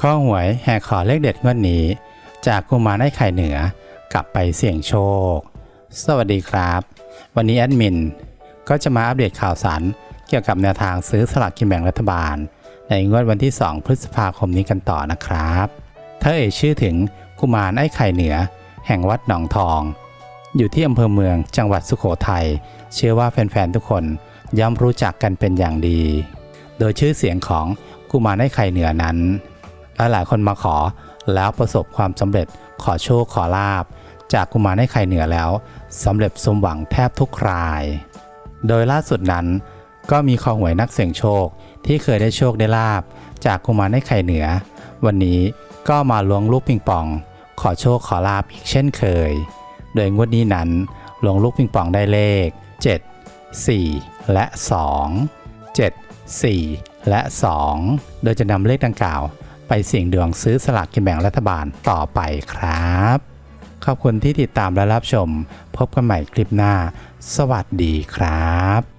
ข้อหวยแห่ขอเลขเด็ดงวดนี้ จากกุมารไอ้ไข่เหนือกลับไปเสี่ยงโชค สวัสดีครับ วันนี้แอดมินก็จะมาอัปเดตข่าวสารเกี่ยวกับแนวทางซื้อสลากกินแบ่งรัฐบาล ในงวดวันที่ 2 พฤษภาคมนี้กันต่อนะครับถ้าเอ่ยชื่อถึงกุมารไอ้ไข่เหนือ แห่งวัดหนองทอง อยู่ที่อำเภอเมืองจังหวัดสุโขทัยเชื่อว่าแฟนๆทุกคนย่อมรู้จักกันเป็นอย่างดี โดยชื่อเสียงของกุมารไอ้ไข่เหนือนั้น หลายคนมาขอแล้วประสบความสำเร็จขอโชคขอลาบ จากกุมารไอ้ไข่เหนือแล้วสำเร็จสมหวังแทบทุกราย โดยล่าสุดนั้น ก็มีคอหวยนักเสี่ยงโชคที่เคยได้โชคได้ลาบ จากกุมารไอ้ไข่เหนือ วันนี้ก็มาล้วงลูกปิงปอง ขอโชคขอลาบอีกเช่นเคย โดยงวดนี้นั้นลวงลูกปิงปองได้เลข 7 4 และ 2 7 4 และ 2 โดยจะนำเลขดังกล่าว ไปเสี่ยงดวงซื้อสลากกินแบ่งรัฐบาลต่อไปครับ ขอบคุณที่ติดตามและรับชม พบกันใหม่คลิปหน้า สวัสดีครับ